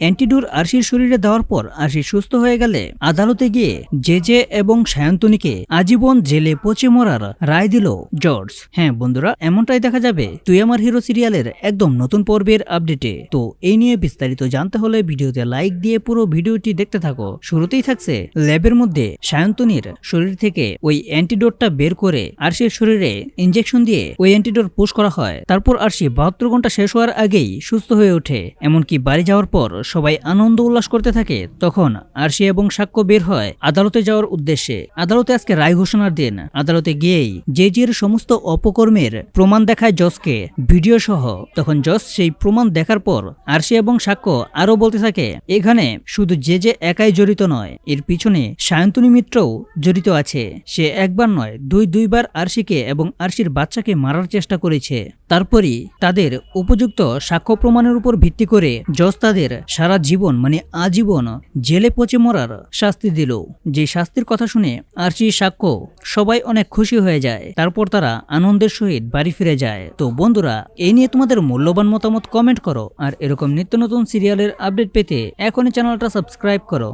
অ্যান্টিডোর আরশির শরীরে দেওয়ার পর আরশি সুস্থ হয়ে গেলে আদালতে গিয়ে জে জে এবং সায়ন্তনীকে আজীবন জেলে পচে মরার রায় দিল জর্জ। হ্যাঁ বন্ধুরা, এমনটাই দেখা যাবে। তুই আমার হিরো সিরিয়ালের একদম নতুন পর্বের আপডেটে। তো এই নিয়ে বিস্তারিত জানতে হলে ভিডিওতে লাইক দিয়ে পুরো ভিডিওটি দেখতে থাকো। শুরুতেই থাকছে ল্যাবের মধ্যে সায়ন্তনীর শরীর থেকে ওই অ্যান্টিডোটটা বের করে আরশির শরীরে ইনজেকশন দিয়ে ওই অ্যান্টিডোট পুশ করা হয়। তারপর আরশি বাহাত্তর ঘণ্টা শেষ হওয়ার আগেই সুস্থ হয়ে ওঠে। এমনকি বাড়ি যাওয়ার পর সবাই আনন্দ উল্লাস করতে থাকে, তখন আরশি এবং সাক্ষ্য বের হয় আদালতে যাওয়ার উদ্দেশ্যে। আদালতে আজকে রায় ঘোষণার দিন। আদালতে গিয়েই যে জির সমস্ত অপকর্মের প্রমাণ দেখায় জসকে ভিডিও সহ তখন জস সেই প্রমাণ দেখার পর আরশি এবং সাক্ষ্য আরও বলতে থাকে, এখানে শুধু যে যে একাই জড়িত নয়, এর পিছনে সায়ন্তনী মিত্রও জড়িত আছে। সে একবার নয়, দুই দুইবার আরশিকে এবং আরশির বাচ্চাকে মারার চেষ্টা করেছে। তারপরই তাদের উপযুক্ত সাক্ষ্য প্রমাণের উপর ভিত্তি করে জজ তাদের সারা জীবন মানে আজীবন জেলে পচে মরার শাস্তি দিল। যে শাস্তির কথা শুনে আরশি সাক্ষ্য সবাই অনেক খুশি হয়ে যায়। তারপর তারা আনন্দের সহিত বাড়ি ফিরে যায়। তো বন্ধুরা এই নিয়ে তোমাদের মূল্যবান মতামত কমেন্ট করো। আর এরকম নিত্য নতুন সিরিয়ালের আপডেট পেতে এখনই চ্যানেলটা সাবস্ক্রাইব করো।